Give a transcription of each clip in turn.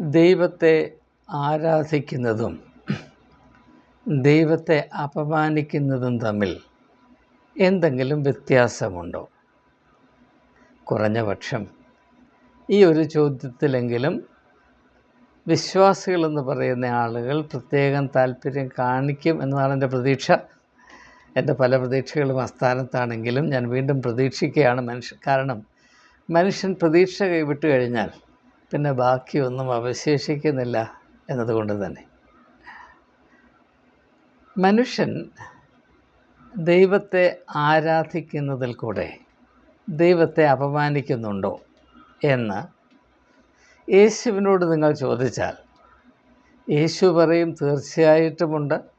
ദൈവത്തെ ആരാധിക്കുന്നതും ദൈവത്തെ അപമാനിക്കുന്നതും തമ്മിൽ എന്തെങ്കിലും വ്യത്യാസമുണ്ടോ? കുറഞ്ഞ പക്ഷം ഈ ഒരു ചോദ്യത്തിലെങ്കിലും വിശ്വാസികളെന്ന് പറയുന്ന ആളുകൾ പ്രത്യേകം താല്പര്യം കാണിക്കും എന്നതാണ് എന്റെ പ്രതീക്ഷ. എന്റെ പല പ്രതീക്ഷകളും അസ്ഥാനത്താണെങ്കിലും ഞാൻ വീണ്ടും പ്രതീക്ഷിക്കുകയാണ് മനുഷ്യൻ കാരണം മനുഷ്യൻ പ്രതീക്ഷ കൈവിട്ട് കഴിഞ്ഞാൽ പിന്നെ ബാക്കിയൊന്നും അവശേഷിക്കുന്നില്ല എന്നതുകൊണ്ട് തന്നെ. മനുഷ്യൻ ദൈവത്തെ ആരാധിക്കുന്നതിൽ കൂടെ ദൈവത്തെ അപമാനിക്കുന്നുണ്ടോ എന്ന് യേശുവിനോട് നിങ്ങൾ ചോദിച്ചാൽ യേശു പറയും തീർച്ചയായിട്ടുമുണ്ട്.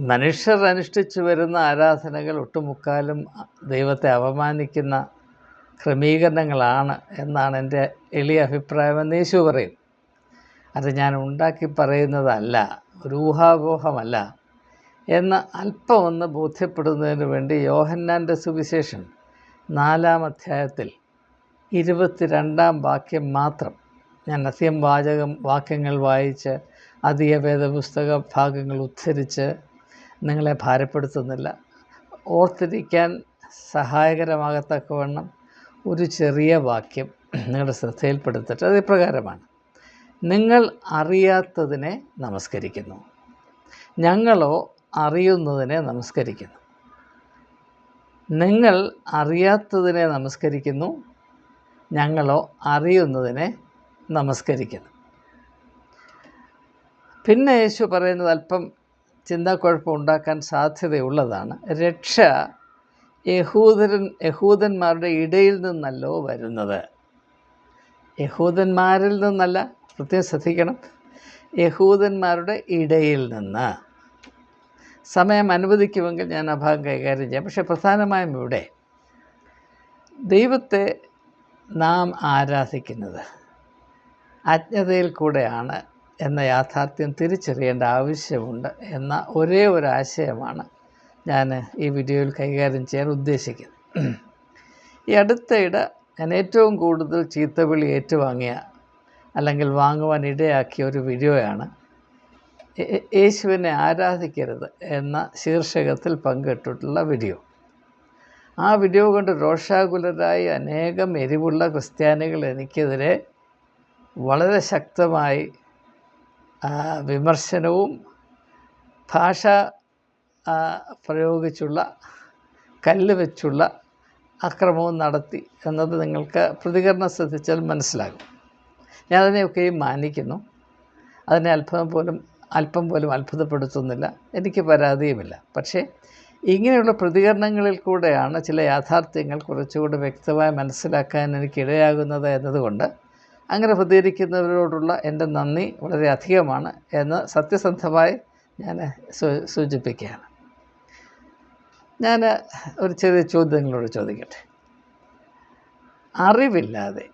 മനുഷ്യർ അനുഷ്ഠിച്ചു വരുന്ന ആരാധനകൾ ഒട്ടുമുക്കാലും ദൈവത്തെ അപമാനിക്കുന്ന ക്രമീകരണങ്ങളാണ് എന്നാണ് എന്റെ എളിയ അഭിപ്രായമെന്ന് യേശു പറയും അത് ഞാൻ ഉണ്ടാക്കി പറയുന്നതല്ല ഒരു ഊഹാപോഹമല്ല എന്ന് അല്പം ഒന്ന് ബോധ്യപ്പെടുന്നതിന് വേണ്ടി യോഹന്നാന്റെ സുവിശേഷം നാലാം അധ്യായത്തിൽ ഇരുപത്തിരണ്ടാം വാക്യം മാത്രം ഞാൻ അധികം വാചകം വാക്യങ്ങൾ വായിച്ച് അധിക വേദപുസ്തക ഭാഗങ്ങൾ ഉദ്ധരിച്ച് നിങ്ങളെ ഭാരപ്പെടുത്തുന്നില്ല. ഓർത്തിരിക്കാൻ സഹായകരമാകത്തക്കവണ്ണം ഒരു ചെറിയ വാക്യം നിങ്ങളുടെ ശ്രദ്ധയിൽപ്പെടുത്തിട്ട്. അത് ഇപ്രകാരമാണ്. നിങ്ങൾ അറിയാത്തതിനെ നമസ്കരിക്കുന്നു. ഞങ്ങളോ അറിയുന്നതിനെ നമസ്കരിക്കുന്നു. നിങ്ങൾ അറിയാത്തതിനെ നമസ്കരിക്കുന്നു. ഞങ്ങളോ അറിയുന്നതിനെ നമസ്കരിക്കുന്നു. പിന്നെ യേശു പറയുന്നത് അല്പം ചിന്താക്കുഴപ്പം ഉണ്ടാക്കാൻ സാധ്യതയുള്ളതാണ്. രക്ഷ യഹൂദരൻ യഹൂദന്മാരുടെ ഇടയിൽ നിന്നല്ലോ വരുന്നത്. യഹൂദന്മാരിൽ നിന്നല്ല പ്രത്യേകം ശ്രദ്ധിക്കണം. യഹൂദന്മാരുടെ ഇടയിൽ നിന്ന്. സമയം അനുവദിക്കുമെങ്കിൽ ഞാൻ ആ ഭാഗം കൈകാര്യം ചെയ്യാം. പക്ഷേ പ്രധാനമായും ഇവിടെ ദൈവത്തെ നാം ആരാധിക്കുന്നത് അജ്ഞതയിൽ കൂടെയാണ് എന്ന യാഥാർത്ഥ്യം തിരിച്ചറിയേണ്ട ആവശ്യമുണ്ട് എന്ന ഒരേ ഒരു ആശയമാണ് ഞാൻ ഈ വീഡിയോയിൽ കൈകാര്യം ചെയ്യാൻ ഉദ്ദേശിക്കുന്നത് ഈ അടുത്തയിടെ ഞാൻ ഏറ്റവും കൂടുതൽ ചീത്തവിളി ഏറ്റുവാങ്ങിയ അല്ലെങ്കിൽ വാങ്ങുവാൻ ഇടയാക്കിയ ഒരു വീഡിയോയാണ് യേശുവിനെ ആരാധിക്കരുത് എന്ന ശീർഷകത്തിൽ പങ്കിട്ടിട്ടുള്ള വീഡിയോ. ആ വീഡിയോ കൊണ്ട് രോഷാകുലരായി അനേകം എരിവുള്ള ക്രിസ്ത്യാനികൾ എനിക്കെതിരെ വളരെ ശക്തമായി വിമർശനവും ഭാഷ പ്രയോഗിച്ചുള്ള കല്ല് വെച്ചുള്ള അക്രമവും നടത്തി എന്നത് നിങ്ങൾക്ക് പ്രതികരണം ശ്രദ്ധിച്ചാൽ മനസ്സിലാകും. ഞാനതിനെയൊക്കെയും മാനിക്കുന്നു. അതിനെ അല്പം പോലും അല്പം പോലും അത്ഭുതപ്പെടുത്തുന്നില്ല. എനിക്ക് പരാതിയുമില്ല. പക്ഷേ ഇങ്ങനെയുള്ള പ്രതികരണങ്ങളിൽ കൂടെയാണ് ചില യാഥാർത്ഥ്യങ്ങൾ കുറച്ചുകൂടി വ്യക്തമായി മനസ്സിലാക്കാൻ എനിക്കിടയാകുന്നത് എന്നതുകൊണ്ട് അങ്ങനെ പ്രതികരിക്കുന്നവരോടുള്ള എന്റെ നന്ദി വളരെ അധികമാണ് എന്ന് സത്യസന്ധമായി ഞാൻ സൂചിപ്പിക്കുകയാണ്. ഞാൻ ഒരു ചെറിയ ചോദ്യം നിങ്ങളോട് ചോദിക്കട്ടെ. അറിവില്ലാതെ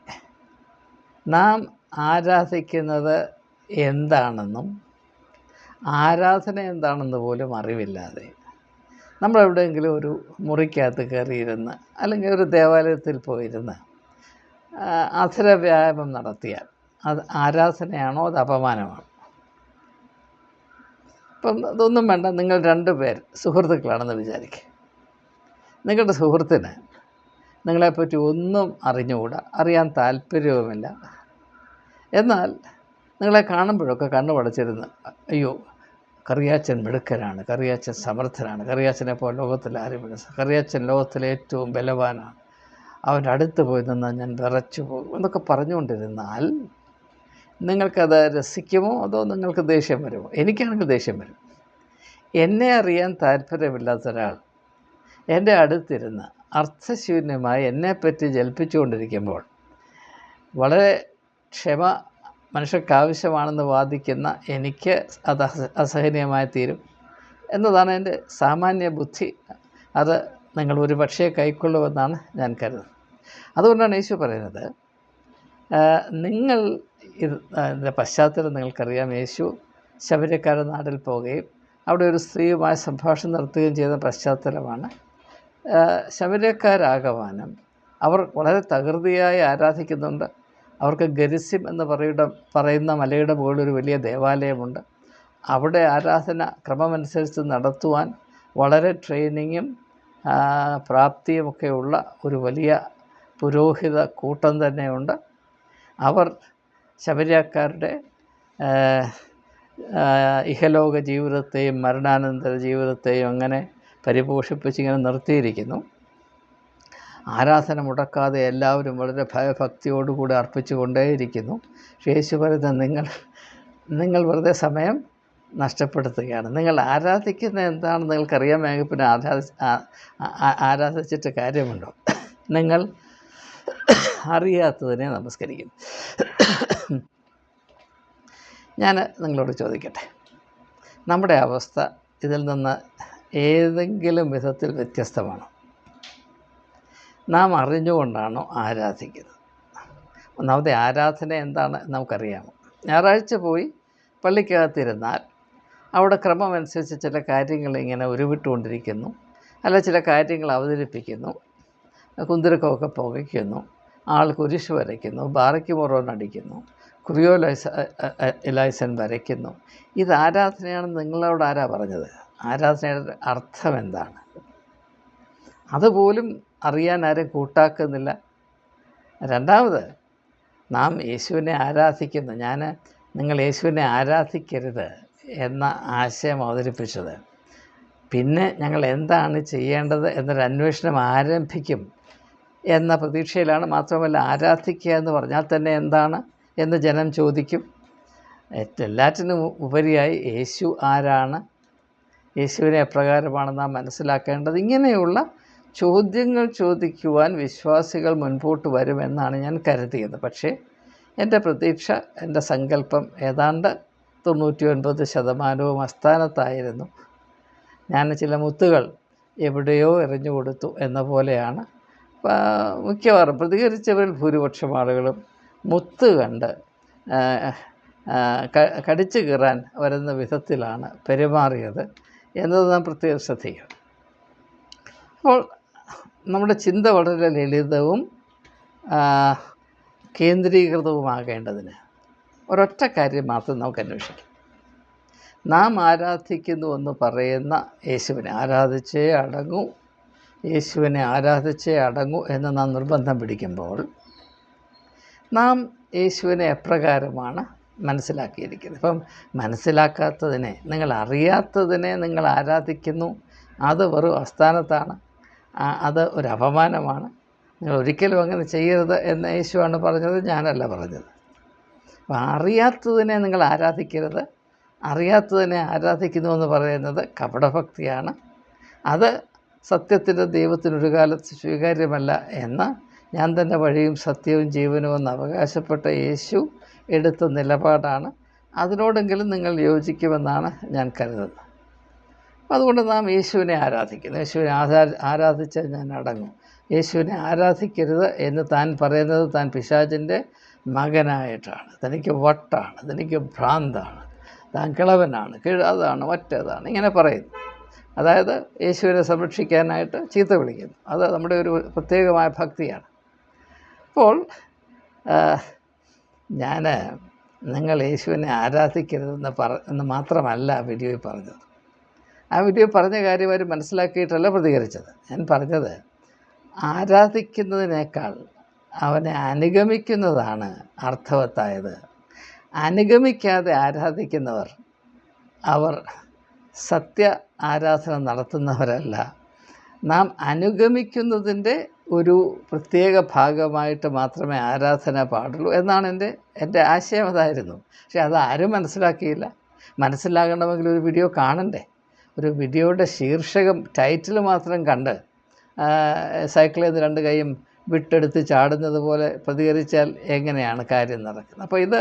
നാം ആരാധിക്കുന്നത് എന്താണെന്നും ആരാധന എന്താണെന്ന് പോലും അറിവില്ലാതെ നമ്മൾ എവിടെയെങ്കിലും ഒരു മുറിക്കകത്ത് കയറിയിരുന്ന് അല്ലെങ്കിൽ ഒരു ദേവാലയത്തിൽ പോയിരുന്ന് അധര വ്യായാമം നടത്തിയാൽ അത് ആരാധനയാണോ അത് അപമാനമാണോ? ഇപ്പം അതൊന്നും വേണ്ട നിങ്ങൾ രണ്ട് പേർ സുഹൃത്തുക്കളാണെന്ന് വിചാരിക്കുക. നിങ്ങളുടെ സുഹൃത്തിന് നിങ്ങളെപ്പറ്റി ഒന്നും അറിഞ്ഞുകൂടാ അറിയാൻ താല്പര്യവുമില്ല. എന്നാൽ നിങ്ങളെ കാണുമ്പോഴൊക്കെ കണ്ണു പടച്ചിരുന്ന് അയ്യോ കറിയാച്ചൻ മിടുക്കനാണ് കറിയാച്ചൻ സമർത്ഥനാണ് കറിയാച്ചനെ പോലെ ലോകത്തിൽ ആരും കറിയാച്ചൻ ലോകത്തിലെ ഏറ്റവും ബലവാനാണ്. അവന്റെ അടുത്ത് പോയി നിന്നാൽ ഞാൻ വിറച്ചു പോകും. എന്നൊക്കെ പറഞ്ഞുകൊണ്ടിരുന്നാൽ നിങ്ങൾക്കത് രസിക്കുമോ? അതോ നിങ്ങൾക്ക് ദേഷ്യം വരുമോ? എനിക്കാണെങ്കിൽ ദേഷ്യം വരും. എന്നെ അറിയാൻ താല്പര്യമില്ലാത്ത ഒരാൾ എന്റെ അടുത്തിരുന്ന് അർത്ഥശൂന്യമായി എന്നെപ്പറ്റി ജൽപ്പിച്ചുകൊണ്ടിരിക്കുമ്പോൾ വളരെ ക്ഷമ മനുഷ്യർക്കാവശ്യമാണെന്ന് വാദിക്കുന്ന എനിക്ക് അത് അസഹനീയമായി തീരും എന്നതാണ് എന്റെ സാമാന്യ ബുദ്ധി. അത് നിങ്ങൾ ഒരു പക്ഷേ കൈക്കൊള്ളുമെന്നാണ് ഞാൻ കരുതുന്നത്. അതുകൊണ്ടാണ് യേശു പറയുന്നത് നിങ്ങൾ ഇതിന്റെ പശ്ചാത്തലം നിങ്ങൾക്കറിയാം. യേശു ശബരിക്കാരൻ നാട്ടിൽ പോവുകയും അവിടെ ഒരു സ്ത്രീയുമായി സംഭാഷണം നടത്തുകയും ചെയ്ത പശ്ചാത്തലമാണ് ശബരിക്കാരാകമാനം അവർ വളരെ തകൃതിയായി ആരാധിക്കുന്നുണ്ട്. അവർക്ക് ഗരിസ്യം എന്ന് പറയുന്ന പറയുന്ന മലയുടെ മുകളിൽ ഒരു വലിയ ദേവാലയമുണ്ട്. അവിടെ ആരാധന ക്രമമനുസരിച്ച് നടത്തുവാൻ വളരെ ട്രെയിനിങ്ങും പ്രാപ്തിയുമൊക്കെയുള്ള ഒരു വലിയ പുരോഹിത കൂട്ടം തന്നെയുണ്ട്. അവർ ശബരിയാക്കാരുടെ ഇഹലോക ജീവിതത്തെയും മരണാനന്തര ജീവിതത്തെയും അങ്ങനെ പരിപോഷിപ്പിച്ച് ഇങ്ങനെ നിർത്തിയിരിക്കുന്നു. ആരാധന മുടക്കാതെ എല്ലാവരും വളരെ ഭയഭക്തിയോടുകൂടി അർപ്പിച്ചു കൊണ്ടേയിരിക്കുന്നു യേശു പറയുന്നത് നിങ്ങൾ നിങ്ങൾ വെറുതെ സമയം നഷ്ടപ്പെടുത്തുകയാണ്. നിങ്ങൾ ആരാധിക്കുന്ന എന്താണെന്ന് നിങ്ങൾക്കറിയാമെങ്കിൽ പിന്നെ ആരാധി ആരാധിച്ചിട്ട് കാര്യമുണ്ടോ? നിങ്ങൾ അറിയാത്തതിനെ നമസ്കരിക്കുന്നു. ഞാൻ നിങ്ങളോട് ചോദിക്കട്ടെ. നമ്മുടെ അവസ്ഥ ഇതിൽ നിന്ന് ഏതെങ്കിലും വിധത്തിൽ വ്യത്യസ്തമാണ്. നാം അറിഞ്ഞുകൊണ്ടാണോ ആരാധിക്കുന്നത്. ഒന്നാമത്തെ ആരാധന എന്താണ് നമുക്കറിയാമോ ഞായറാഴ്ച പോയി പള്ളിക്കകത്തിരുന്നാൽ അവിടെ ക്രമമനുസരിച്ച് ചില കാര്യങ്ങൾ ഇങ്ങനെ ഉരുവിട്ടുകൊണ്ടിരിക്കുന്നു. അല്ല ചില കാര്യങ്ങൾ അവതരിപ്പിക്കുന്നു. കുന്തിരക്കമൊക്കെ പുകയ്ക്കുന്നു. ആൾ കുരിശ് വരയ്ക്കുന്നു. ബാറയ്ക്ക് മൊറോൻ അടിക്കുന്നു. കുറിയോ ലൈസ ലൈസൻ വരയ്ക്കുന്നു. ഇത് ആരാധനയാണെന്ന് നിങ്ങളോട് ആരാ പറഞ്ഞത്? ആരാധനയുടെ അർത്ഥം എന്താണ്? അതുപോലും അറിയാൻ ആരും കൂട്ടാക്കുന്നില്ല. രണ്ടാമത് നാം യേശുവിനെ ആരാധിക്കുന്നു. ഞാൻ നിങ്ങൾ യേശുവിനെ ആരാധിക്കരുത് എന്ന ആശയം അവതരിപ്പിച്ചത്. പിന്നെ ഞങ്ങൾ എന്താണ് ചെയ്യേണ്ടത് എന്നൊരു അന്വേഷണം ആരംഭിക്കും എന്ന പ്രതീക്ഷയിലാണ് മാത്രമല്ല ആരാധിക്കുക എന്ന് പറഞ്ഞാൽ തന്നെ എന്താണ് എന്ന് ജനം ചോദിക്കും. എല്ലാറ്റിനും ഉപരിയായി യേശു ആരാണ്? യേശുവിനെ എപ്രകാരമാണ് നാം മനസ്സിലാക്കേണ്ടത്? ഇങ്ങനെയുള്ള ചോദ്യങ്ങൾ ചോദിക്കുവാൻ വിശ്വാസികൾ മുൻപോട്ട് വരുമെന്നാണ് ഞാൻ കരുതിയത്. പക്ഷേ എന്റെ പ്രതീക്ഷ എന്റെ സങ്കല്പം ഏതാണ്ട് തൊണ്ണൂറ്റി ഒൻപത് ശതമാനവും അസ്ഥാനത്തായിരുന്നു ഞാൻ ചില മുത്തുകൾ എവിടെയോ എറിഞ്ഞു കൊടുത്തു എന്ന പോലെയാണ്. മിക്കവാറും പ്രതികരിച്ചവരിൽ ഭൂരിപക്ഷം ആളുകളും മുത്ത് കണ്ട് കടിച്ചു കീറാൻ വരുന്ന വിധത്തിലാണ് പെരുമാറിയത്. എന്നത് നാം പ്രത്യേകം ശ്രദ്ധിക്കണം. അപ്പോൾ നമ്മുടെ ചിന്ത വളരെ ലളിതവും കേന്ദ്രീകൃതവുമാകേണ്ടതിന് ഒരൊറ്റ കാര്യം മാത്രം നമുക്ക് അന്വേഷിക്കാം. നാം ആരാധിക്കുന്നു എന്ന് പറയുന്ന യേശുവിനെ ആരാധിച്ചേ അടങ്ങൂ യേശുവിനെ ആരാധിച്ചേ അടങ്ങൂ എന്ന് നാം നിർബന്ധം പിടിക്കുമ്പോൾ നാം യേശുവിനെ എപ്രകാരമാണ് മനസ്സിലാക്കിയിരിക്കുന്നത്. ഇപ്പം മനസ്സിലാക്കാത്തതിനെ നിങ്ങൾ അറിയാത്തതിനെ നിങ്ങൾ ആരാധിക്കുന്നു. അത് വെറും അസ്ഥാനത്താണ് അത് ഒരു അപമാനമാണ്. നിങ്ങൾ ഒരിക്കലും അങ്ങനെ ചെയ്യരുത് എന്ന് യേശുവാണ് പറഞ്ഞത് ഞാനല്ല പറഞ്ഞത്. അപ്പം അറിയാത്തതിനെ നിങ്ങൾ ആരാധിക്കരുത്. അറിയാത്തതിനെ ആരാധിക്കുന്നു എന്ന് പറയുന്നത് കപടഭക്തിയാണ്. അത് സത്യത്തിന്റെ ദൈവത്തിനൊരു കാലത്ത് സ്വീകാര്യമല്ല എന്ന് ഞാൻ തന്നെ വഴിയും സത്യവും ജീവനും എന്ന് അവകാശപ്പെട്ട യേശു എടുത്ത നിലപാടാണ്. അതിനോടെങ്കിലും നിങ്ങൾ യോജിക്കുമെന്നാണ് ഞാൻ കരുതുന്നത്. അതുകൊണ്ട് നാം യേശുവിനെ ആരാധിക്കുന്നു. യേശുവിനെ ആരാ ആരാധിച്ചാൽ ഞാൻ അടങ്ങും. യേശുവിനെ ആരാധിക്കരുത് എന്ന് താൻ പറയുന്നത് താൻ പിശാചിന്റെ മകനായിട്ടാണ്. തനിക്ക് വട്ടാണ് തനിക്ക് ഭ്രാന്താണ്. താൻ കിളവനാണ് കിഴതാണ് മറ്റേതാണ്. ഇങ്ങനെ പറയുന്നു. അതായത് യേശുവിനെ സംരക്ഷിക്കാനായിട്ട് ചീത്ത വിളിക്കുന്നു. അത് നമ്മുടെ ഒരു പ്രത്യേകമായ ഭക്തിയാണ്. അപ്പോൾ ഞാൻ നിങ്ങൾ യേശുവിനെ ആരാധിക്കരുതെന്ന് പറ എന്ന് മാത്രമല്ല ആ വീഡിയോയിൽ പറഞ്ഞത്. ആ വീഡിയോ പറഞ്ഞ കാര്യം അവർ മനസ്സിലാക്കിയിട്ടല്ല പ്രതികരിച്ചത്. ഞാൻ പറഞ്ഞത് ആരാധിക്കുന്നതിനേക്കാൾ അവനെ അനുഗമിക്കുന്നതാണ് അർത്ഥവത്തായത്. അനുഗമിക്കാതെ ആരാധിക്കുന്നവർ അവർ സത്യ ആരാധന നടത്തുന്നവരല്ല. നാം അനുഗമിക്കുന്നതിന്റെ ഒരു പ്രത്യേക ഭാഗമായിട്ട് മാത്രമേ ആരാധന പാടുള്ളൂ എന്നാണ് എന്റെ എന്റെ ആശയം അതായിരുന്നു. പക്ഷെ അതാരും മനസ്സിലാക്കിയില്ല. മനസ്സിലാകണമെങ്കിൽ ഒരു വീഡിയോ കാണണ്ടേ? ഒരു വീഡിയോയുടെ ശീർഷകം ടൈറ്റിൽ മാത്രം കണ്ട് സൈക്കിളിൽ നിന്ന് രണ്ട് കൈയും വിട്ടെടുത്ത് ചാടുന്നത് പോലെ പ്രതികരിച്ചാൽ എങ്ങനെയാണ് കാര്യം നടക്കുന്നത്? അപ്പോൾ ഇത്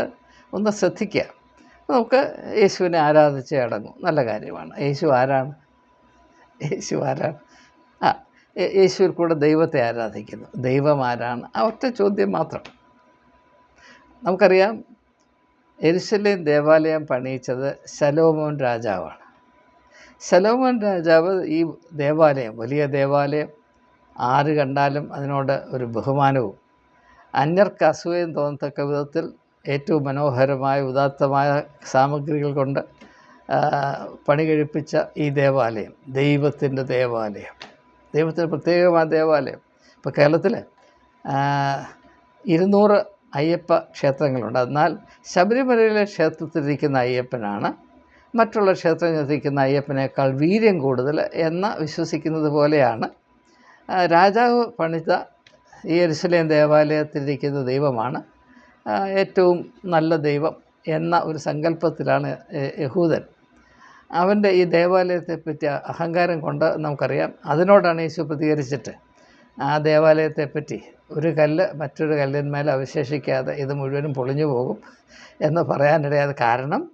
ഒന്ന് ശ്രദ്ധിക്കുക. നമുക്ക് യേശുവിനെ ആരാധിച്ച് അടങ്ങും. നല്ല കാര്യമാണ്. യേശു ആരാണ്? യേശു ആരാണ്? ആ യേശുവിൽ കൂടെ ദൈവത്തെ ആരാധിക്കുന്നു. ദൈവം ആരാണ് ആ ഒറ്റ ചോദ്യം മാത്രം. നമുക്കറിയാം എരുസലേം ദേവാലയം പണിയിച്ചത് ശലോമോൻ രാജാവാണ്. ശലോമോൻ രാജാവ് ഈ ദേവാലയം വലിയ ദേവാലയം ആര് കണ്ടാലും അതിനോട് ഒരു ബഹുമാനവും അന്യർക്ക് അസൂയം തോന്നത്തക്ക വിധത്തിൽ ഏറ്റവും മനോഹരമായ ഉദാത്തമായ സാമഗ്രികൾ കൊണ്ട് പണി കഴിപ്പിച്ച ഈ ദേവാലയം ദൈവത്തിന്റെ ദേവാലയം. ദൈവത്തിന്റെ പ്രത്യേകമായ ദേവാലയം. ഇപ്പോൾ കേരളത്തിൽ ഇരുന്നൂറ് അയ്യപ്പ ക്ഷേത്രങ്ങളുണ്ട്. എന്നാൽ ശബരിമലയിലെ ക്ഷേത്രത്തിലിരിക്കുന്ന അയ്യപ്പനാണ്. മറ്റുള്ള ക്ഷേത്രത്തിലിരിക്കുന്ന അയ്യപ്പനേക്കാൾ വീര്യം കൂടുതൽ എന്ന് വിശ്വസിക്കുന്നത് പോലെയാണ്. രാജാവ് പണിത ഈ എരുസലേം ദേവാലയത്തിലിരിക്കുന്ന ദൈവമാണ്. ഏറ്റവും നല്ല ദൈവം എന്ന ഒരു സങ്കല്പത്തിലാണ് യഹൂദൻ. അവന്റെ ഈ ദേവാലയത്തെ ദേവാലയത്തെപ്പറ്റി അഹങ്കാരം കൊണ്ട് നമുക്കറിയാം. അതിനോടാണ് യേശു പ്രതികരിച്ചിട്ട്. ആ ദേവാലയത്തെ പറ്റി ഒരു കല്ല് മറ്റൊരു കല്ലിന്മേൽ അവശേഷിക്കാതെ ഇത് മുഴുവനും പൊളിഞ്ഞു പോകും എന്ന് പറയാനിടയാത് കാരണം.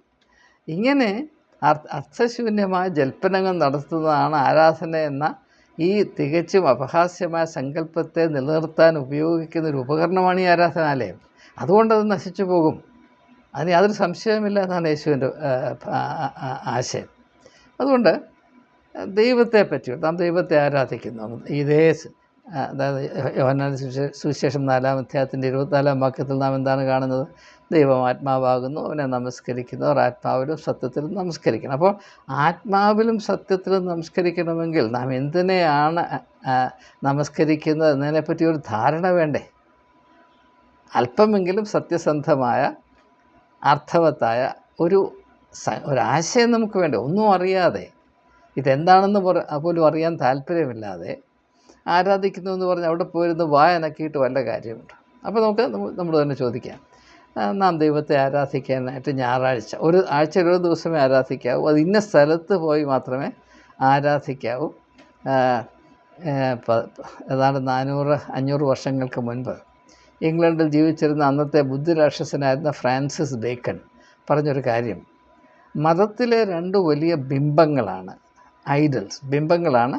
ഇങ്ങനെ അർ- അർത്ഥശൂന്യമായ ജൽപ്പനങ്ങൾ നടത്തുന്നതാണ് ആരാധന എന്ന ഈ തികച്ചും അപഹാസ്യമായ സങ്കല്പത്തെ നിലനിർത്താൻ ഉപയോഗിക്കുന്ന ഒരു ഉപകരണമാണ് ഈ ആരാധനാലയം. അതുകൊണ്ടത് അത് നശിച്ചു പോകും. അതിന് യാതൊരു സംശയവുമില്ല എന്നാണ് യേശുവിന്റെ ആശയം. അതുകൊണ്ട് ദൈവത്തെ പറ്റി നാം ദൈവത്തെ ആരാധിക്കുന്നു. ഇതേ അതായത് യോഹന്നാൻ സുവിശേഷം നാലാം അധ്യായത്തിന്റെ ഇരുപത്തിനാലാം വാക്യത്തിൽ നാം എന്താണ് കാണുന്നത്? ദൈവം ആത്മാവാകുന്നു അവനെ നമസ്കരിക്കുന്നു അവർ ആത്മാവിലും സത്യത്തിലും നമസ്കരിക്കണം. അപ്പോൾ ആത്മാവിലും സത്യത്തിലും നമസ്കരിക്കണമെങ്കിൽ നാം എന്തിനെയാണ് നമസ്കരിക്കുന്നത് എന്നതിനെപ്പറ്റി ഒരു ധാരണ വേണ്ടേ? അല്പമെങ്കിലും സത്യസന്ധമായ അർത്ഥവത്തായ ഒരു ഒരാശയം നമുക്ക് വേണ്ട? ഒന്നും അറിയാതെ. ഇതെന്താണെന്ന് പറ പോലും അറിയാൻ താല്പര്യമില്ലാതെ ആരാധിക്കുന്നു എന്ന് പറഞ്ഞാൽ അവിടെ പോയിരുന്ന് വായനക്കിയിട്ട് വല്ല കാര്യമുണ്ട്. അപ്പോൾ നമുക്ക് നമ്മൾ തന്നെ ചോദിക്കാം. നാം ദൈവത്തെ ആരാധിക്കാനായിട്ട് ഞായറാഴ്ച ഒരു ആഴ്ചയിൽ ഒരു ദിവസമേ ആരാധിക്കാവൂ അത് ഇന്ന സ്ഥലത്ത് പോയി മാത്രമേ ആരാധിക്കാവൂ. ഏതാണ്ട് നാനൂറ് അഞ്ഞൂറ് വർഷങ്ങൾക്ക് മുൻപ് ഇംഗ്ലണ്ടിൽ ജീവിച്ചിരുന്ന അന്നത്തെ ബുദ്ധിരാക്ഷസനായിരുന്ന ഫ്രാൻസിസ് ബേക്കൺ പറഞ്ഞൊരു കാര്യം. മതത്തിലെ രണ്ട് വലിയ ബിംബങ്ങളാണ് ഐഡൽസ് ബിംബങ്ങളാണ്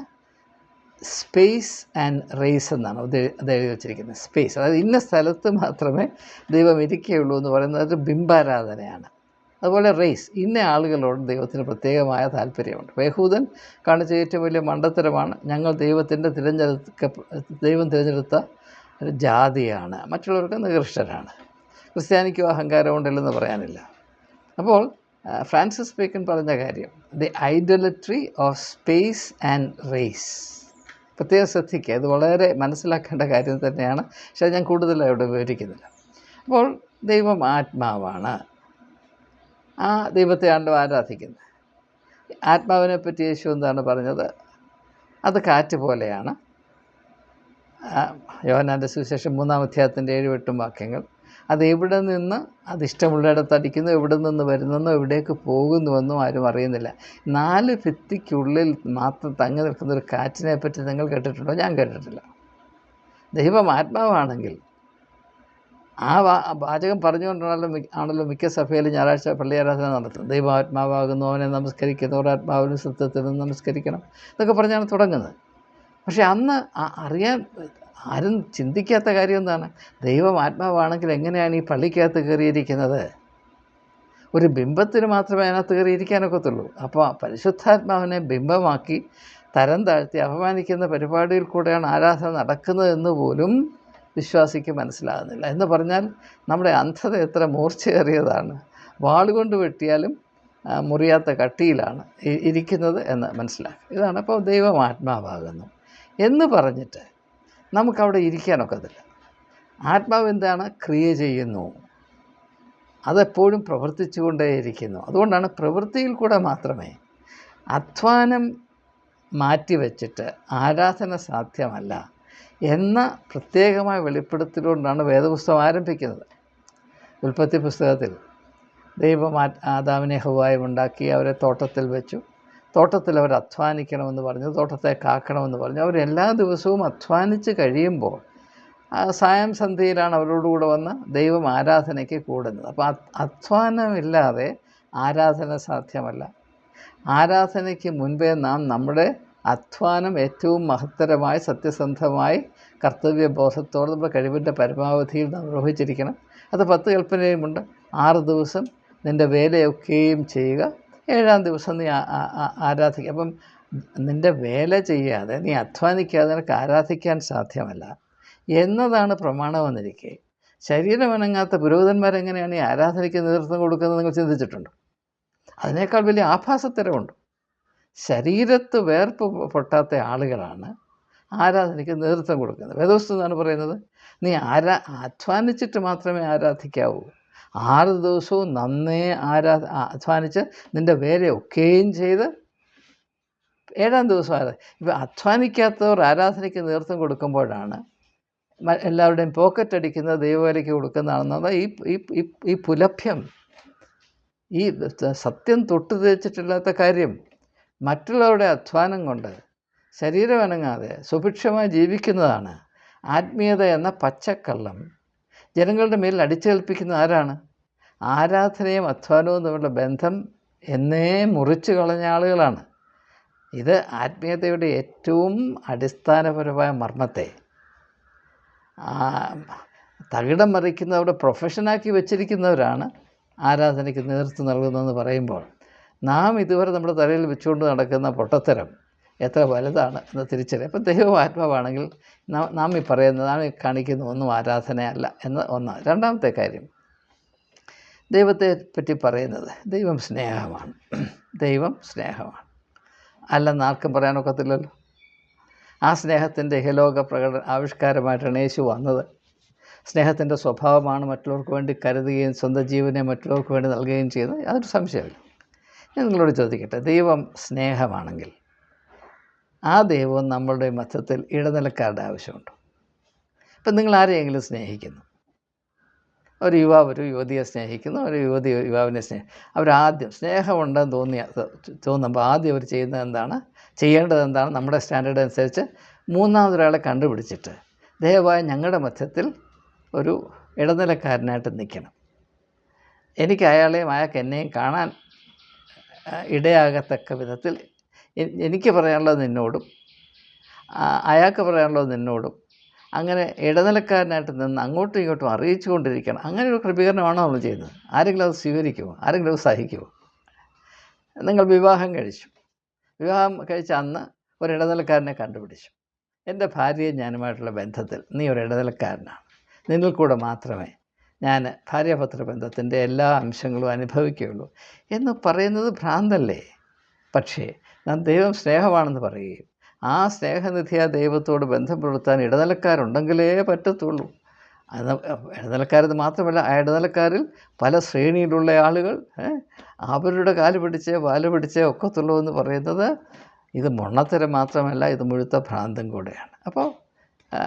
സ്പേസ് ആൻഡ് റേസ് എന്നാണ് അത് എഴുതി വച്ചിരിക്കുന്നത്. സ്പേസ് അതായത് ഇന്ന സ്ഥലത്ത് മാത്രമേ ദൈവം ഇരിക്കുകയുള്ളൂ എന്ന് പറയുന്നത് ഒരു ബിംബാരാധനയാണ്. അതുപോലെ റേസ് ഇന്ന ആളുകളോട് ദൈവത്തിന് പ്രത്യേകമായ താല്പര്യമുണ്ട്. യഹൂദൻ കാണിച്ച ഏറ്റവും വലിയ മണ്ടത്തരമാണ് ഞങ്ങൾ ദൈവത്തിന്റെ തിരഞ്ഞെടുക്ക ദൈവം തിരഞ്ഞെടുത്ത ഒരു ജാതിയാണ് മറ്റുള്ളവർക്ക് നികൃഷ്ടരാണ്. ക്രിസ്ത്യാനിക്കും അഹങ്കാരമുണ്ടല്ലെന്ന് പറയാനില്ല. അപ്പോൾ ഫ്രാൻസിസ് ബേക്കൻ പറഞ്ഞ കാര്യം the idolatry of space and race. പ്രത്യേകം ശ്രദ്ധിക്കുക ഇത് വളരെ മനസ്സിലാക്കേണ്ട കാര്യം തന്നെയാണ് പക്ഷേ ഞാൻ കൂടുതൽ അവിടെ വിവരിക്കുന്നില്ല. അപ്പോൾ ദൈവം ആത്മാവാണ്. ആ ദൈവത്തെയാണ് ആരാധിക്കുന്നത്. ആത്മാവിനെ പറ്റി യേശു എന്താണ് പറഞ്ഞത്? അത് കാറ്റ് പോലെയാണ്. ആ, യോഹന്നാന്റെ സുവിശേഷം മൂന്നാം അധ്യായത്തിന്റെ ഏഴ് എട്ടും വാക്യങ്ങൾ. അത് എവിടെ നിന്ന്? അത് ഇഷ്ടമുള്ളിടത്ത് അടിക്കുന്നു എവിടെ നിന്ന് വരുന്നെന്നോ എവിടേക്ക് പോകുന്നുവെന്നും ആരും അറിയുന്നില്ല. നാല് ഭിത്തിക്കുള്ളിൽ മാത്രം തങ്ങി നിൽക്കുന്ന ഒരു കാറ്റിനെ പറ്റി നിങ്ങൾ കേട്ടിട്ടുണ്ടോ? ഞാൻ കേട്ടിട്ടില്ല. ദൈവം ആത്മാവാണെങ്കിൽ ആ വാചകം പറഞ്ഞുകൊണ്ടാണല്ലോ ആണല്ലോ മിക്ക സഭയിലും ഞായറാഴ്ച പള്ളി ആരാധന നടത്തുന്നത്. ദൈവം ആത്മാവാകുന്നു അവനെ നമസ്കരിക്കുന്നവർ ആത്മാവിനും സത്യത്തിനും നമസ്കരിക്കണം. എന്നൊക്കെ പറഞ്ഞാണ് തുടങ്ങുന്നത്. പക്ഷെ അന്ന് അറിയാൻ ആരും ചിന്തിക്കാത്ത കാര്യം എന്താണ്? ദൈവം ആത്മാവാണെങ്കിൽ എങ്ങനെയാണ് ഈ പള്ളിക്കകത്ത് കയറിയിരിക്കുന്നത്? ഒരു ബിംബത്തിന് മാത്രമേ അതിനകത്ത് കയറിയിരിക്കാനൊക്കത്തുള്ളൂ. അപ്പോൾ പരിശുദ്ധാത്മാവിനെ ബിംബമാക്കി തരം താഴ്ത്തി അപമാനിക്കുന്ന പരിപാടിയിൽ കൂടെയാണ് ആരാധന നടക്കുന്നതെന്ന് പോലും വിശ്വാസിക്ക് മനസ്സിലാകുന്നില്ല. എന്ന് പറഞ്ഞാൽ നമ്മുടെ അന്ധത എത്ര മൂർച്ചയേറിയതാണ്. വാളുകൊണ്ട് വെട്ടിയാലും മുറിയാത്ത കട്ടിയിലാണ് ഇരിക്കുന്നത് എന്ന് മനസ്സിലാക്കുക ഇതാണ് അപ്പോൾ ദൈവം ആത്മാവാകുന്നു. എന്ന് പറഞ്ഞിട്ട് നമുക്കവിടെ ഇരിക്കാനൊക്കത്തില്ല ആത്മാവ് എന്താണ്? ക്രിയ ചെയ്യുന്നു. അതെപ്പോഴും പ്രവർത്തിച്ചുകൊണ്ടേയിരിക്കുന്നു. അതുകൊണ്ടാണ് പ്രവൃത്തിയിൽ കൂടെ മാത്രമേ അധ്വാനം മാറ്റിവെച്ചിട്ട് ആരാധന സാധ്യമല്ല എന്ന പ്രത്യേകമായ വെളിപ്പെടുത്തലുകൊണ്ടാണ് വേദപുസ്തകം ആരംഭിക്കുന്നത്. ഉൽപ്പത്തി പുസ്തകത്തിൽ ദൈവം ആദാമിനെ ഹവായും ഉണ്ടാക്കി അവരെ തോട്ടത്തിൽ വെച്ചു. തോട്ടത്തിൽ അവർ അധ്വാനിക്കണമെന്ന് പറഞ്ഞു തോട്ടത്തെ കാക്കണമെന്ന് പറഞ്ഞു. അവർ എല്ലാ ദിവസവും അധ്വാനിച്ച് കഴിയുമ്പോൾ സായം സന്ധ്യയിലാണ് അവരോടുകൂടെ വന്ന് ദൈവം ആരാധനയ്ക്ക് കൂടുന്നത്. അപ്പോൾ അധ്വാനമില്ലാതെ ആരാധന സാധ്യമല്ല. ആരാധനയ്ക്ക് മുൻപേ നാം നമ്മുടെ അധ്വാനം ഏറ്റവും മഹത്തരമായി സത്യസന്ധമായി കർത്തവ്യബോധത്തോടെ നമ്മുടെ കഴിവിന്റെ പരമാവധിയിൽ നിർവഹിച്ചിരിക്കണം. അത് പത്ത് കൽപ്പനയുമുണ്ട്. ആറ് ദിവസം നിന്റെ വേലയൊക്കെയും ചെയ്യുക. ഏഴാം ദിവസം നീ ആരാധിക്കുക അപ്പം നിന്റെ വേല ചെയ്യാതെ നീ അധ്വാനിക്കാതെ നിനക്ക് ആരാധിക്കാൻ സാധ്യമല്ല. എന്നതാണ് പ്രമാണമെന്നിരിക്കെ ശരീരം ശരീരമിണങ്ങാത്ത പുരോഹിതന്മാരെങ്ങനെയാണ് ഈ ആരാധനയ്ക്ക് നേതൃത്വം കൊടുക്കുന്നത് നിങ്ങൾ ചിന്തിച്ചിട്ടുണ്ട്? അതിനേക്കാൾ വലിയ ആഭാസത്തരമുണ്ട് ശരീരത്ത് വേർപ്പ് പൊട്ടാത്ത ആളുകളാണ് ആരാധനയ്ക്ക് നേതൃത്വം കൊടുക്കുന്നത്. വേദവസ്തു എന്നാണ് പറയുന്നത്? നീ ആരാ അധ്വാനിച്ചിട്ട് മാത്രമേ ആരാധിക്കാവൂ. ആറ് ദിവസവും നന്നേ ആരാ അധ്വാനിച്ച് നിന്റെ വേല ഒക്കെയും ചെയ്ത് ഏഴാം ദിവസം ആരാ ഇപ്പം അധ്വാനിക്കാത്തവർ ആരാധനയ്ക്ക് നേതൃത്വം കൊടുക്കുമ്പോഴാണ് എല്ലാവരുടെയും പോക്കറ്റ് അടിക്കുന്ന ദൈവവേലയ്ക്ക് കൊടുക്കുന്നതാണെന്നത് ഈ- ഈ ഈ പുലഭ്യം ഈ സത്യം തൊട്ട് തേച്ചിട്ടില്ലാത്ത കാര്യം മറ്റുള്ളവരുടെ അധ്വാനം കൊണ്ട് ശരീരം അനങ്ങാതെ സുഭിക്ഷമായി ജീവിക്കുന്നതാണ് ആത്മീയത എന്ന പച്ചക്കള്ളം. ജനങ്ങളുടെ മേലിൽ അടിച്ചേൽപ്പിക്കുന്ന ആരാണ്? ആരാധനയും അധ്വാനവും തമ്മിലുള്ള ബന്ധം എന്നേ മുറിച്ചു കളഞ്ഞ ആളുകളാണ്. ഇത് ആത്മീയതയുടെ ഏറ്റവും അടിസ്ഥാനപരമായ മർമ്മത്തെ. തകിടം മറിക്കുന്നവരുടെ പ്രൊഫഷനാക്കി വെച്ചിരിക്കുന്നവരാണ് ആരാധനയ്ക്ക് നേതൃത്വം നൽകുന്നതെന്ന് പറയുമ്പോൾ നാം ഇതുവരെ നമ്മുടെ തലയിൽ വെച്ചുകൊണ്ട് നടക്കുന്ന പൊട്ടത്തരം എത്ര വലുതാണ് എന്ന് തിരിച്ചറിയാം. അപ്പോൾ ദൈവം ആത്മാവാണെങ്കിൽ നാം- ഈ പറയുന്നത് നാം ഈ കാണിക്കുന്ന ഒന്നും ആരാധനയല്ല എന്ന് ഒന്നാണ്. രണ്ടാമത്തെ കാര്യം ദൈവത്തെ പറ്റി പറയുന്നത് ദൈവം സ്നേഹമാണ്. ദൈവം സ്നേഹമാണ്. അല്ലെന്ന് ആർക്കും പറയാനൊക്കത്തില്ലല്ലോ ആ സ്നേഹത്തിന്റെ ഇഹലോക പ്രകട ആവിഷ്കാരമായിട്ടാണ് യേശു വന്നത്. സ്നേഹത്തിന്റെ സ്വഭാവമാണ് മറ്റുള്ളവർക്ക് വേണ്ടി കരുതുകയും സ്വന്തം ജീവനെ മറ്റുള്ളവർക്ക് വേണ്ടി നൽകുകയും ചെയ്യുന്നത്. അതൊരു സംശയമില്ല ഞാൻ നിങ്ങളോട് ചോദിക്കട്ടെ ദൈവം സ്നേഹമാണെങ്കിൽ ആ ദൈവം നമ്മളുടെ മധ്യത്തിൽ ഇടനിലക്കാരുടെ ആവശ്യമുണ്ട്. ഇപ്പം നിങ്ങൾ ആരെയെങ്കിലും സ്നേഹിക്കുന്നു? ഒരു യുവാവ് ഒരു യുവതിയെ സ്നേഹിക്കുന്നു ഒരു യുവതി യുവാവിനെ സ്നേഹി അവരാദ്യം സ്നേഹമുണ്ടെന്ന് തോന്നിയ തോന്നുമ്പോൾ ആദ്യം അവർ ചെയ്യുന്നത് എന്താണ്? ചെയ്യേണ്ടത് എന്താണ്? നമ്മുടെ സ്റ്റാൻഡേർഡ് അനുസരിച്ച് മൂന്നാമതൊരാളെ കണ്ടുപിടിച്ചിട്ട് ദയവായി ഞങ്ങളുടെ മധ്യത്തിൽ ഒരു ഇടനിലക്കാരനായിട്ട് നിൽക്കണം. എനിക്ക് അയാളെയും അയാൾക്ക് എന്നെയും കാണാൻ ഇടയാകത്തക്ക വിധത്തിൽ എനിക്ക് പറയാനുള്ളത് നിന്നോടും അയാൾക്ക് പറയാനുള്ളത് നിന്നോടും. അങ്ങനെ ഇടനിലക്കാരനായിട്ട് നിന്ന് അങ്ങോട്ടും ഇങ്ങോട്ടും അറിയിച്ചു കൊണ്ടിരിക്കണം അങ്ങനെ ഒരു ക്രമീകരണമാണോ നമ്മൾ ചെയ്യുന്നത്? ആരെങ്കിലും അത് സ്വീകരിക്കുമോ? ആരെങ്കിലും അത് സഹിക്കുമോ? നിങ്ങൾ വിവാഹം കഴിച്ചു. വിവാഹം കഴിച്ച അന്ന് ഒരു ഇടനിലക്കാരനെ കണ്ടുപിടിച്ചു. എന്റെ ഭാര്യയും ഞാനുമായിട്ടുള്ള ബന്ധത്തിൽ നീ ഒരു ഇടനിലക്കാരനാണ്. നിന്നിൽ കൂടെ മാത്രമേ ഞാൻ ഭാര്യാഭർത്തൃ ബന്ധത്തിന്റെ എല്ലാ അംശങ്ങളും അനുഭവിക്കുകയുള്ളൂ. എന്ന് പറയുന്നത് ഭ്രാന്തല്ലേ? പക്ഷേ നാം ദൈവം സ്നേഹമാണെന്ന് പറയുകയും ആ സ്നേഹനിധിയ ദൈവത്തോട് ബന്ധം പുലർത്താൻ ഇടനിലക്കാരുണ്ടെങ്കിലേ പറ്റത്തുള്ളൂ. അത് ഇടനിലക്കാരെന്ന് മാത്രമല്ല ആ ഇടനിലക്കാരിൽ പല ശ്രേണിയിലുള്ള ആളുകൾ അവരുടെ കാൽ പിടിച്ച് വാൽ പിടിച്ച് ഒക്കത്തുള്ളൂ എന്ന് പറയുന്നത് ഇത് മൊണ്ണത്തരം മാത്രമല്ല ഇത് മുഴുത്ത ഭ്രാന്തം കൂടെയാണ്. അപ്പോൾ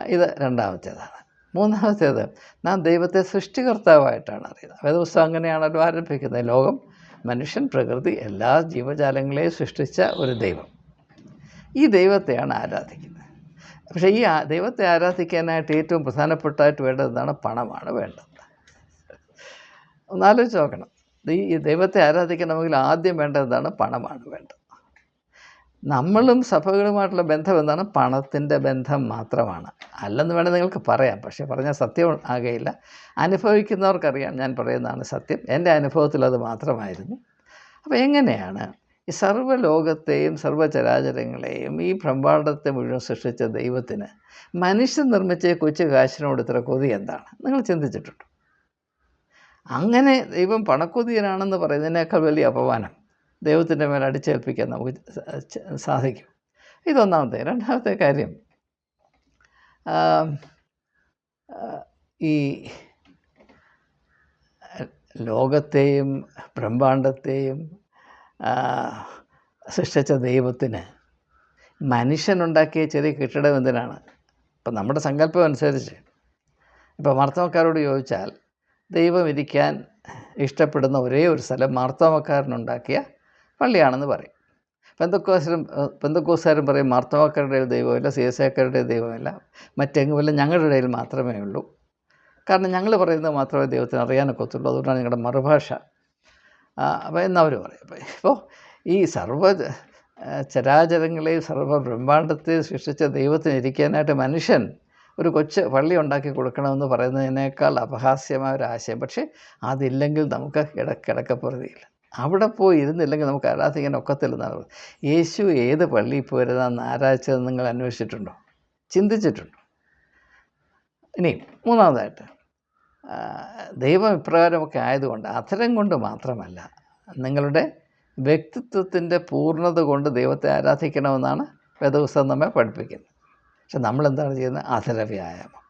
ഇത് രണ്ടാമത്തേതാണ്. മൂന്നാമത്തേത് നാം ദൈവത്തെ സൃഷ്ടികർത്താവായിട്ടാണ് അറിയുന്നത്. വേദപുസ്തകം അങ്ങനെയാണല്ലോ ആരംഭിക്കുന്നത് ലോകം മനുഷ്യൻ പ്രകൃതി എല്ലാ ജീവജാലങ്ങളെയും സൃഷ്ടിച്ച ഒരു ദൈവം. ഈ ദൈവത്തെയാണ് ആരാധിക്കുന്നത്. പക്ഷേ ഈ ദൈവത്തെ ആരാധിക്കാനായിട്ട് ഏറ്റവും പ്രധാനപ്പെട്ടായിട്ട് വേണ്ടത് എന്താണ്? പണമാണ് വേണ്ടത്. ഒന്നാലോചിച്ച് നോക്കണം. ഈ ദൈവത്തെ ആരാധിക്കണമെങ്കിൽ ആദ്യം വേണ്ടത് എന്താണ്? പണമാണ് വേണ്ടത്. നമ്മളും സഭകളുമായിട്ടുള്ള ബന്ധം എന്താണ് പണത്തിന്റെ ബന്ധം മാത്രമാണ്. അല്ലെന്ന് വേണേൽ നിങ്ങൾക്ക് പറയാം പക്ഷേ പറഞ്ഞാൽ സത്യം ആകയില്ല. അനുഭവിക്കുന്നവർക്കറിയാം ഞാൻ പറയുന്നതാണ് സത്യം. എന്റെ അനുഭവത്തിൽ അത് മാത്രമായിരുന്നു. അപ്പോൾ എങ്ങനെയാണ് ഈ സർവലോകത്തെയും സർവചരാചരങ്ങളെയും ഈ ബ്രഹ്മാണ്ടത്തെ മുഴുവൻ സൃഷ്ടിച്ച ദൈവത്തിന് മനുഷ്യൻ നിർമ്മിച്ച കൊച്ചു കാശിനോട് ഇത്ര കൊതി എന്താണ്? നിങ്ങൾ ചിന്തിച്ചിട്ടുണ്ടോ? അങ്ങനെ ദൈവം പണക്കൊതിയനാണെന്ന് പറയുന്നതിനേക്കാൾ വലിയ അപമാനം. ദൈവത്തിന്റെ മേലെ അടിച്ചേൽപ്പിക്കാൻ നമുക്ക് സാധിക്കും. ഇതൊന്നാമത്തെ രണ്ടാമത്തെ കാര്യം. ഈ ലോകത്തെയും ബ്രഹ്മാണ്ടത്തെയും സൃഷ്ടിച്ച ദൈവത്തിന് മനുഷ്യനുണ്ടാക്കിയ ചെറിയ കെട്ടിടം എന്തിനാണ്? ഇപ്പം നമ്മുടെ സങ്കല്പം അനുസരിച്ച്. ഇപ്പോൾ മാർത്തവക്കാരോട് ചോദിച്ചാൽ ദൈവം ഇരിക്കാൻ ഇഷ്ടപ്പെടുന്ന ഒരേ ഒരു സ്ഥലം മാർത്തോമക്കാരനുണ്ടാക്കിയ പള്ളിയാണെന്ന് പറയും. പെന്തക്കോസരും പെന്തക്കോസുകാരും പറയും മാർത്തവാക്കരുടെ ദൈവമില്ല സി എസ് ഐക്കാരുടെ ദൈവമില്ല. മറ്റെങ്ങും വല്ല ഞങ്ങളുടെ ഇടയിൽ മാത്രമേ ഉള്ളൂ. കാരണം ഞങ്ങൾ പറയുന്നത് മാത്രമേ ദൈവത്തിന് അറിയാനൊക്കത്തുള്ളൂ. അതുകൊണ്ടാണ് ഞങ്ങളുടെ മറുഭാഷ. അപ്പോൾ എന്നവർ പറയും? ഇപ്പോൾ ഈ സർവ ചരാചരങ്ങളെയും സർവ ബ്രഹ്മാണ്ടത്തെയും സൃഷ്ടിച്ച ദൈവത്തിന് ഇരിക്കാനായിട്ട് മനുഷ്യൻ ഒരു കൊച്ച് പള്ളി ഉണ്ടാക്കി കൊടുക്കണമെന്ന് പറയുന്നതിനേക്കാൾ അപഹാസ്യമായ ഒരു ആശയം. പക്ഷേ അതില്ലെങ്കിൽ നമുക്ക് കിട കിടക്കപ്പുറതിയില്ല. അവിടെ പോയി ഇരുന്നില്ലെങ്കിൽ നമുക്ക് ആരാധിക്കാൻ ഒക്കത്തില്ലെന്നാണ് പറയുന്നത്. യേശു ഏത് പള്ളിയിൽ പോരുന്നതെന്ന് ആരാധിച്ചതെന്ന് നിങ്ങൾ അന്വേഷിച്ചിട്ടുണ്ടോ? ചിന്തിച്ചിട്ടുണ്ടോ? ഇനി മൂന്നാമതായിട്ട് ദൈവം ഇപ്രകാരമൊക്കെ ആയതുകൊണ്ട് അധരം കൊണ്ട് മാത്രമല്ല നിങ്ങളുടെ വ്യക്തിത്വത്തിന്റെ പൂർണത കൊണ്ട് ദൈവത്തെ ആരാധിക്കണമെന്നാണ് വേദപുസ്തകം നമ്മെ പഠിപ്പിക്കുന്നത്. പക്ഷെ നമ്മളെന്താണ് ചെയ്യുന്നത്? അധര വ്യായാമം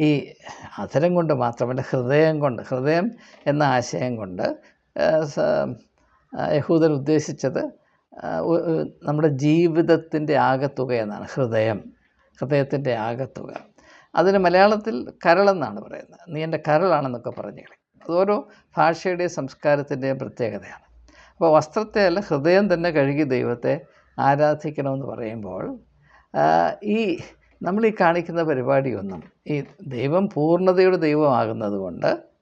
ഈ അധരം കൊണ്ട് മാത്രമല്ല ഹൃദയം കൊണ്ട് ഹൃദയം എന്ന ആശയം കൊണ്ട് യഹൂദർ ഉദ്ദേശിച്ചത് നമ്മുടെ ജീവിതത്തിന്റെ ആകത്തുക എന്നാണ് ഹൃദയം ഹൃദയത്തിന്റെ ആകത്തുക. അതിന് മലയാളത്തിൽ കരളെന്നാണ് പറയുന്നത്. നീ എന്റെ കരളാണെന്നൊക്കെ പറഞ്ഞു കളി. അത് ഓരോ ഭാഷയുടെയും സംസ്കാരത്തിന്റെയും പ്രത്യേകതയാണ്. അപ്പോൾ വസ്ത്രത്തെ അല്ല ഹൃദയം തന്നെ കഴുകി ദൈവത്തെ ആരാധിക്കണമെന്ന് പറയുമ്പോൾ ഈ നമ്മൾ ഈ കാണിക്കുന്ന പരിപാടിയൊന്നും ഈ ദൈവം പൂർണതയുടെ ദൈവമാകുന്നത് കൊണ്ട്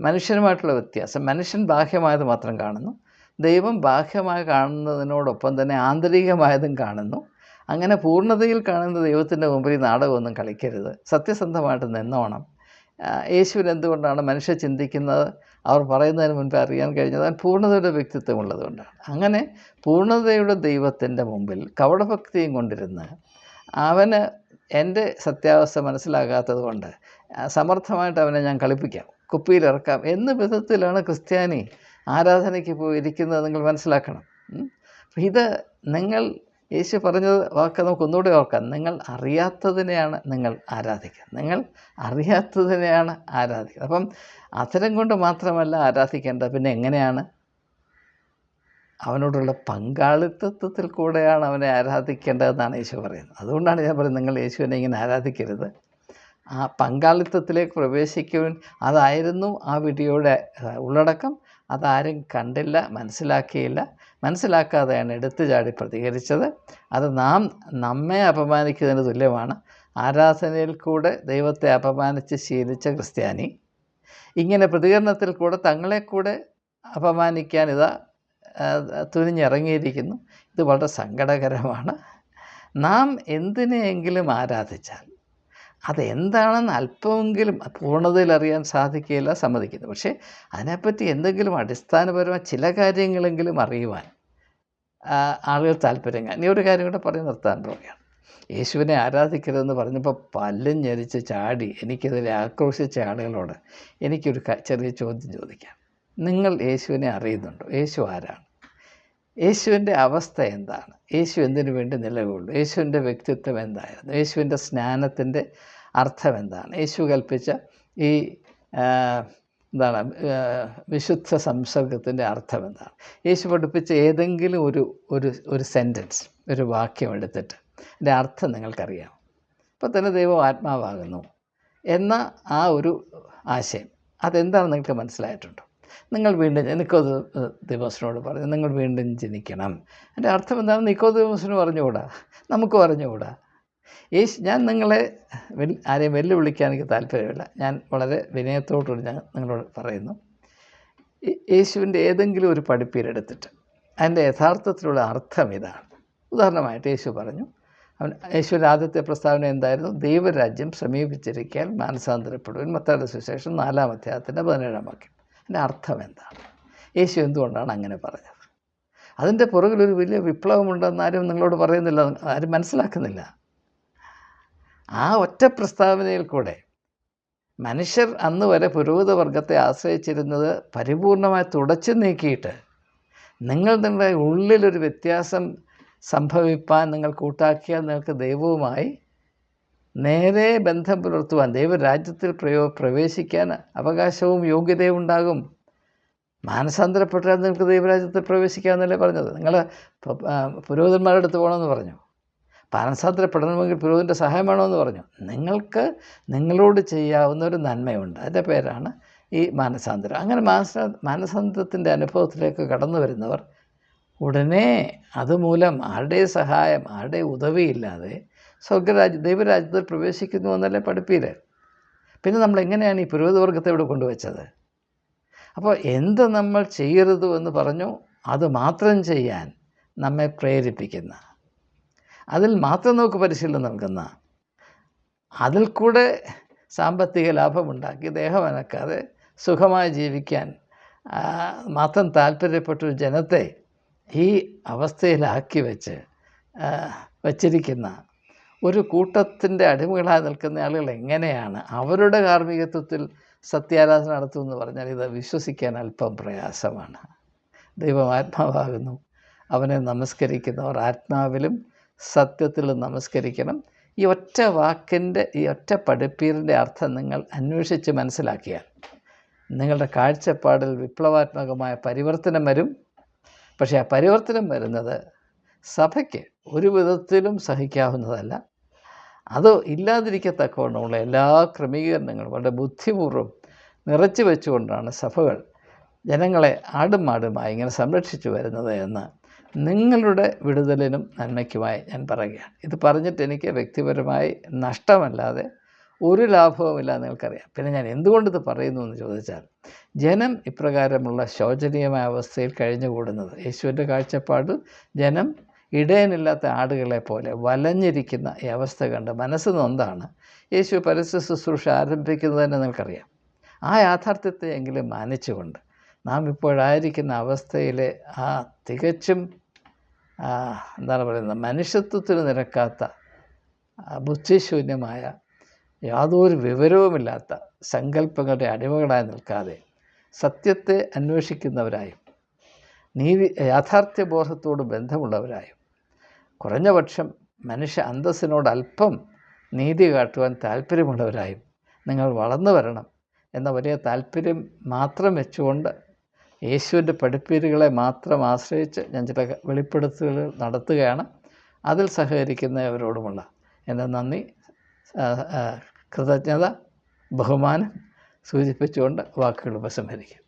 മനുഷ്യനുമായിട്ടുള്ള വ്യത്യാസം. മനുഷ്യൻ ബാഹ്യമായത് മാത്രം കാണുന്നു. ദൈവം ബാഹ്യമായി കാണുന്നതിനോടൊപ്പം തന്നെ ആന്തരികമായതും കാണുന്നു. അങ്ങനെ പൂർണതയിൽ കാണുന്ന ദൈവത്തിന്റെ മുമ്പിൽ നാടകമൊന്നും കളിക്കരുത്. സത്യസന്ധമായിട്ട് നിന്നോണം. യേശുവിൻ എന്തുകൊണ്ടാണ് മനുഷ്യ ചിന്തിക്കുന്നത്? അവർ പറയുന്നതിന് മുൻപേ അറിയാൻ കഴിഞ്ഞത് അവൻ പൂർണതയുടെ വ്യക്തിത്വമുള്ളതുകൊണ്ടാണ് അങ്ങനെ പൂർണതയുടെ ദൈവത്തിന്റെ മുമ്പിൽ കവടഭക്തിയും കൊണ്ടിരുന്ന് അവന് എന്റെ സത്യാവസ്ഥ മനസ്സിലാകാത്തത് കൊണ്ട് സമർത്ഥമായിട്ട് അവനെ ഞാൻ കളിപ്പിക്കാം. കുപ്പിയിലിറക്കാം. എന്ന വിധത്തിലാണ് ക്രിസ്ത്യാനി ആരാധനയ്ക്ക് പോയിരിക്കുന്നത് നിങ്ങൾ മനസ്സിലാക്കണം. ഇത് നിങ്ങൾ യേശു പറഞ്ഞത് വാക്ക് നമുക്ക് ഒന്നുകൂടെ ഓർക്കാം. നിങ്ങൾ അറിയാത്തതിനെയാണ് നിങ്ങൾ ആരാധിക്കുക. നിങ്ങൾ അറിയാത്തതിനെയാണ് ആരാധിക്കുക. അപ്പം അത്തരം കൊണ്ട് മാത്രമല്ല ആരാധിക്കേണ്ടത്. പിന്നെ എങ്ങനെയാണ്? അവനോടുള്ള പങ്കാളിത്തത്തിൽ കൂടെയാണ് അവനെ ആരാധിക്കേണ്ടതെന്നാണ് യേശു പറയുന്നത്. അതുകൊണ്ടാണ് ഞാൻ പറയുന്നത് നിങ്ങൾ യേശുവിനെ ഇങ്ങനെ ആരാധിക്കരുത്. ആ പങ്കാളിത്തത്തിലേക്ക് പ്രവേശിക്കുവാൻ അതായിരുന്നു ആ വീഡിയോയുടെ ഉള്ളടക്കം. അതാരും കണ്ടില്ല മനസ്സിലാക്കിയില്ല. മനസ്സിലാക്കാതെയാണ് എടുത്തു ചാടി പ്രതികരിച്ചത്. അത് നാം നമ്മെ അപമാനിക്കുന്നതിന് തുല്യമാണ്. ആരാധനയിൽ കൂടെ ദൈവത്തെ അപമാനിച്ച് ശീലിച്ച ക്രിസ്ത്യാനി ഇങ്ങനെ പ്രതികരണത്തിൽ കൂടെ തങ്ങളെ കൂടെ അപമാനിക്കാൻ ഇതാ തുനിഞ്ഞിറങ്ങിയിരിക്കുന്നു. ഇത് വളരെ സങ്കടകരമാണ്. നാം എന്തിനെയെങ്കിലും ആരാധിച്ചാൽ അതെന്താണെന്ന് അല്പമെങ്കിലും പൂർണതയിൽ അറിയാൻ സാധിക്കുകയില്ല സമ്മതിക്കുന്നു പക്ഷേ അതിനെപ്പറ്റി എന്തെങ്കിലും അടിസ്ഥാനപരമായ ചില കാര്യങ്ങളെങ്കിലും അറിയുവാൻ ആളുകൾ താല്പര്യം. ഇനി ഒരു കാര്യം കൂടെ പറഞ്ഞ് നിർത്താൻ പോവുകയാണ്. യേശുവിനെ ആരാധിക്കരുതെന്ന് പറഞ്ഞപ്പോൾ പല്ലും ഞെരിച്ച് ചാടി എനിക്കെതിരെ ആക്രോശിച്ച ആളുകളോട് എനിക്കൊരു ചെറിയ ചോദ്യം ചോദിക്കാം. നിങ്ങൾ യേശുവിനെ അറിയുന്നുണ്ടോ? യേശു ആരാണ്? യേശുവിന്റെ അവസ്ഥ എന്താണ്? യേശു എന്തിനു വേണ്ടി നിലകൊള്ളു യേശുവിന്റെ വ്യക്തിത്വം എന്തായിരുന്നു? യേശുവിന്റെ സ്നാനത്തിന്റെ അർത്ഥം എന്താണ്? യേശു കൽപ്പിച്ച ഈ എന്താണ് വിശുദ്ധ സംസർഗത്തിന്റെ അർത്ഥം എന്താണ്? യേശു പഠിപ്പിച്ച ഏതെങ്കിലും ഒരു ഒരു ഒരു സെന്റൻസ് ഒരു വാക്യം എടുത്തിട്ട് അതിന്റെ അർത്ഥം നിങ്ങൾക്കറിയാം അപ്പോൾ തന്നെ ദൈവം ആത്മാവാകുന്നു എന്ന ആ ഒരു ആശയം അതെന്താണെന്ന് നിങ്ങൾക്ക് മനസ്സിലായിട്ടുണ്ടോ? നിങ്ങൾ വീണ്ടും നിക്കോത് ദിവസനോട് പറഞ്ഞു നിങ്ങൾ വീണ്ടും ജനിക്കണം. എന്റെ അർത്ഥം എന്താണെന്ന് നിക്കോ ദിവസന് പറഞ്ഞുകൂടാ? നമുക്ക് പറഞ്ഞുകൂടാ? യേശു ഞാൻ നിങ്ങളെ വെൽ ആരെയും വെല്ലുവിളിക്കാൻ എനിക്ക് താല്പര്യമില്ല. ഞാൻ വളരെ വിനയത്തോടുകൂടി ഞാൻ നിങ്ങളോട് പറയുന്നു. യേശുവിന്റെ ഏതെങ്കിലും ഒരു പഠിപ്പീരെടുത്തിട്ട് അതിന്റെ യഥാർത്ഥത്തിലുള്ള അർത്ഥം ഇതാണ്. ഉദാഹരണമായിട്ട് യേശു പറഞ്ഞു അവൻ യേശുവിന്റെ ആദ്യത്തെ പ്രസ്താവന എന്തായിരുന്നു? ദൈവരാജ്യം സമീപിച്ചിരിക്കാൻ മാനസാന്തരപ്പെടുവാൻ. മത്തായുടെ സുശേഷം നാലാം അധ്യായത്തിന്റെ പതിനേഴാം വാക്യം. അതിന്റെ അർത്ഥം എന്താണ്? യേശു എന്തുകൊണ്ടാണ് അങ്ങനെ പറഞ്ഞത്? അതിന്റെ പുറകിലൊരു വലിയ വിപ്ലവമുണ്ടെന്ന് ആരും നിങ്ങളോട് പറയുന്നില്ല ആരും മനസ്സിലാക്കുന്നില്ല. ആ ഒറ്റ പ്രസ്താവനയിൽ കൂടെ മനുഷ്യർ അന്ന് വരെ പുരോഹിത വർഗത്തെ ആശ്രയിച്ചിരുന്നത് പരിപൂർണമായി തുടച്ചു നീക്കിയിട്ട് നിങ്ങൾ നിങ്ങളുടെ ഉള്ളിലൊരു വ്യത്യാസം സംഭവിപ്പാൻ നിങ്ങൾ കൂട്ടാക്കിയാൽ നിങ്ങൾക്ക് ദൈവവുമായി നേരെ ബന്ധം പുലർത്തുവാൻ ദൈവരാജ്യത്തിൽ പ്രയോ പ്രവേശിക്കാൻ അവകാശവും യോഗ്യതയും ഉണ്ടാകും. മാനസാന്തരപ്പെട്ടാൽ നിങ്ങൾക്ക് ദൈവരാജ്യത്തിൽ പ്രവേശിക്കാമെന്നല്ലേ പറഞ്ഞത്? നിങ്ങൾ പുരോഹിതന്മാരുടെ അടുത്ത് പോകണമെന്ന് പറഞ്ഞു. മാനസാന്തരപ്പെടണമെങ്കിൽ പുരോഹിതന്റെ സഹായം വേണമെന്ന് പറഞ്ഞു. നിങ്ങൾക്ക് നിങ്ങളോട് ചെയ്യാവുന്ന ഒരു നന്മയുണ്ട്. അതിന്റെ പേരാണ് ഈ മാനസാന്തരം. അങ്ങനെ മാനസ മാനസാന്തരത്തിന്റെ അനുഭവത്തിലേക്ക് കടന്നു വരുന്നവർ ഉടനെ അതുമൂലം ആരുടെ സഹായം ആരുടെ ഉദവിയില്ലാതെ സ്വർഗരാജ്യ ദൈവരാജ്യത്തിൽ പ്രവേശിക്കുന്നു എന്നല്ലേ പഠിപ്പീര് പിന്നെ നമ്മൾ എങ്ങനെയാണ് ഈ പുരോഹിതവർഗത്തെ ഇവിടെ കൊണ്ടുവച്ചത്? അപ്പോൾ എന്ത് നമ്മൾ ചെയ്യരുത് എന്ന് പറഞ്ഞു അത് മാത്രം ചെയ്യാൻ നമ്മെ പ്രേരിപ്പിക്കുന്ന അതിൽ മാത്രം നമുക്ക് പരിശീലനം നൽകുന്ന അതിൽ കൂടെ സാമ്പത്തിക ലാഭമുണ്ടാക്കി ദേഹം അനക്കാതെ സുഖമായി ജീവിക്കാൻ മാത്രം താല്പര്യപ്പെട്ടൊരു ജനത്തെ ഈ അവസ്ഥയിലാക്കി വെച്ച് വച്ചിരിക്കുന്ന ഒരു കൂട്ടത്തിന്റെ അടിമകളായി നിൽക്കുന്ന ആളുകൾ എങ്ങനെയാണ്? അവരുടെ കാർമ്മികത്വത്തിൽ സത്യാരാധന നടത്തുമെന്ന് പറഞ്ഞാൽ ഇത് വിശ്വസിക്കാൻ അല്പം പ്രയാസമാണ്. ദൈവം ആത്മാവാകുന്നു. അവനെ നമസ്കരിക്കുന്നവർ ആത്മാവിലും സത്യത്തിലും നമസ്കരിക്കണം. ഈ ഒറ്റ വാക്കിന്റെ ഈ ഒറ്റ പഠിപ്പീരിന്റെ അർത്ഥം നിങ്ങൾ അന്വേഷിച്ച് മനസ്സിലാക്കിയാൽ നിങ്ങളുടെ കാഴ്ചപ്പാടിൽ വിപ്ലവാത്മകമായ പരിവർത്തനം വരും. പക്ഷേ ആ പരിവർത്തനം വരുന്നത് സഭയ്ക്ക് ഒരു വിധത്തിലും സഹിക്കാവുന്നതല്ല. അത് ഇല്ലാതിരിക്കത്തക്കവണ്ണമുള്ള എല്ലാ ക്രമീകരണങ്ങളും വളരെ ബുദ്ധിപൂർവം നിറച്ചു വെച്ചുകൊണ്ടാണ് സഭകൾ ജനങ്ങളെ ആടും മാടുമായി ഇങ്ങനെ സംരക്ഷിച്ചു വരുന്നത് എന്ന് നിങ്ങളുടെ വിടുതലിനും നന്മയ്ക്കുമായി ഞാൻ പറയുകയാണ്. ഇത് പറഞ്ഞിട്ട് എനിക്ക് വ്യക്തിപരമായി നഷ്ടമല്ലാതെ ഒരു ലാഭവുമില്ല നിങ്ങൾക്കറിയാം. പിന്നെ ഞാൻ എന്തുകൊണ്ടിത് പറയുന്നു എന്ന് ചോദിച്ചാൽ ജനം ഇപ്രകാരമുള്ള ശോചനീയമായ അവസ്ഥയിൽ കഴിഞ്ഞുകൂടുന്നത്. യേശുവിന്റെ കാഴ്ചപ്പാട് ജനം ഇടയനില്ലാത്ത ആടുകളെ പോലെ വലഞ്ഞിരിക്കുന്ന ഈ അവസ്ഥ കണ്ട് മനസ്സ് നൊന്താണ്. യേശു പരസ്യ ശുശ്രൂഷ ആരംഭിക്കുന്നതെന്ന് നിങ്ങൾക്കറിയാം. ആ യാഥാർത്ഥ്യത്തെ എങ്കിലും മാനിച്ചുകൊണ്ട് നാം ഇപ്പോഴായിരിക്കുന്ന അവസ്ഥയിലെ ആ തികച്ചും എന്താണ് പറയുന്നത് മനുഷ്യത്വത്തിന് നിരക്കാത്ത ബുദ്ധിശൂന്യമായ യാതൊരു വിവരവുമില്ലാത്ത സങ്കല്പങ്ങളുടെ അടിമകളായി നിൽക്കാതെ സത്യത്തെ അന്വേഷിക്കുന്നവരായും നീതി യാഥാർത്ഥ്യബോധത്തോട് ബന്ധമുള്ളവരായും കുറഞ്ഞ പക്ഷം മനുഷ്യ അന്തസ്സിനോട് അല്പം നീതി കാട്ടുവാൻ താല്പര്യമുള്ളവരായും നിങ്ങൾ വളർന്നു വരണം എന്ന വലിയ താല്പര്യം മാത്രം വെച്ചുകൊണ്ട് യേശുവിന്റെ പഠിപ്പീരുകളെ മാത്രം ആശ്രയിച്ച് ഞാൻ ചില വെളിപ്പെടുത്തലുകൾ നടത്തുകയാണ്. അതിൽ സഹകരിക്കുന്നവരോടുമുള്ള എന്റെ നന്ദി കൃതജ്ഞത ബഹുമാനം സൂചിപ്പിച്ചുകൊണ്ട് വാക്കുകൾ ഉപസംഹരിക്കും.